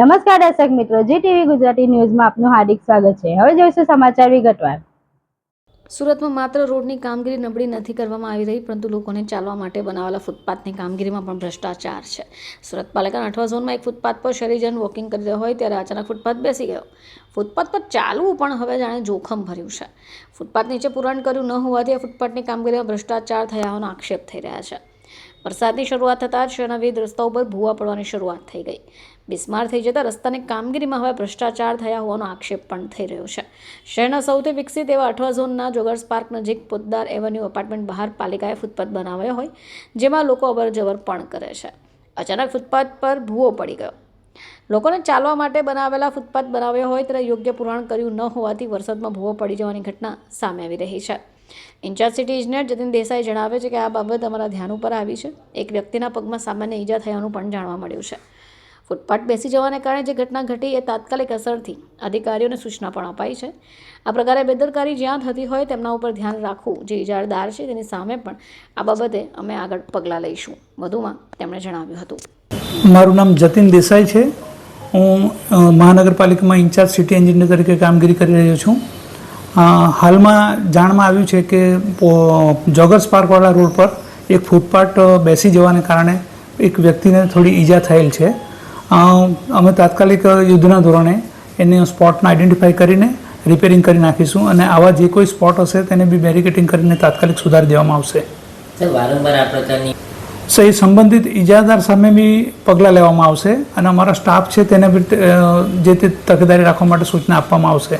નમસ્કાર દર્શક મિત્રો જી ટીવી ગુજરાતી ન્યૂઝમાં આપનું હાર્દિક સ્વાગત છે. હવે જોઈશું સમાચાર વિગતવાર. સુરતમાં માત્ર રોડની કામગીરી નબળી નથી કરવામાં આવી રહી, પરંતુ લોકોને ચાલવા માટે બનાવેલા ફૂટપાથની કામગીરીમાં પણ ભ્રષ્ટાચાર છે. સુરત પાલિકાના અઠવા ઝોનમાં એક ફૂટપાથ પર શહેરીજન વોકિંગ કરી રહ્યો હોય, ત્યારે અચાનક ફૂટપાથ બેસી ગયો. ફૂટપાથ પર ચાલવું પણ હવે જાણે જોખમ ભર્યું છે. ફૂટપાથ નીચે પુરાણ કર્યું ન હોવાથી આ ફૂટપાથની કામગીરીમાં ભ્રષ્ટાચાર થયા હોવાના આક્ષેપ થઈ રહ્યા છે. વરસાદની શરૂઆત થતાં જ શહેરના વિવિધ રસ્તાઓ પર ભૂવા પડવાની શરૂઆત થઈ ગઈ. બિસ્માર થઈ જતા રસ્તાની કામગીરીમાં હવે ભ્રષ્ટાચાર થયા હોવાનો આક્ષેપ પણ થઈ રહ્યો છે. શહેરના સૌથી વિકસિત એવા અઠવા ઝોનના જોગર્સ પાર્ક નજીક પોદ્દાર એવન્યુ એપાર્ટમેન્ટ બહાર પાલિકાએ ફૂટપાથ બનાવ્યો હોય, જેમાં લોકો અવરજવર પણ કરે છે. અચાનક ફૂટપાથ પર ભૂવો પડી ગયો. લોકોને ચાલવા માટે બનાવેલા ફૂટપાથ બનાવ્યો હોય, ત્યારે યોગ્ય પુરાણ કર્યું ન હોવાથી વરસાદમાં ભૂવો પડી જવાની ઘટના સામે આવી રહી છે. ઇન્ચાર્જ સિટી ઇજનેર જતીન દેસાઈ જણાવે છે કે આ બાબત અમારા ધ્યાન ઉપર આવી છે. એક વ્યક્તિના પગમાં સામાન્ય ઈજા થયાનું પણ જાણવા મળ્યું છે. ફૂટપાથ બેસી જવાને કારણે જે ઘટના ઘટી એ તાત્કાલિક અસરથી અધિકારીઓને સૂચના પણ અપાઈ છે. આ પ્રકારે બેદરકારી જ્યાં થતી હોય તેમના ઉપર ધ્યાન રાખવું જે ઇજારદાર છે તેની સામે પણ આ બાબતે અમે આગળ પગલાં લઈશું. વધુમાં તેમણે જણાવ્યું હતું. મારું નામ જતીન દેસાઈ છે. હું મહાનગરપાલિકામાં ઇન્ચાર્જ સિટી એન્જિનિયર તરીકે કામગીરી કરી રહ્યો છું. હાલમાં જાણમાં આવ્યું છે કે જોગર્સ પાર્કવાળા રોડ પર એક ફૂટપાથ બેસી જવાને કારણે એક વ્યક્તિને થોડી ઈજા થયેલ છે. અમે તાત્કાલિક યુદ્ધના ધોરણે એને સ્પોટને આઈડેન્ટિફાઈ કરીને રિપેરિંગ કરી નાખીશું અને આવા જે કોઈ સ્પોટ હશે તેને બી બેરિકેટિંગ કરીને તાત્કાલિક સુધારી દેવામાં આવશે. સર વારંવાર આ પ્રકારની સો એ સંબંધિત ઇજાદાર સામે બી પગલાં લેવામાં આવશે અને અમારા સ્ટાફ છે તેને બી જે તે તકેદારી રાખવા માટે સૂચના આપવામાં આવશે.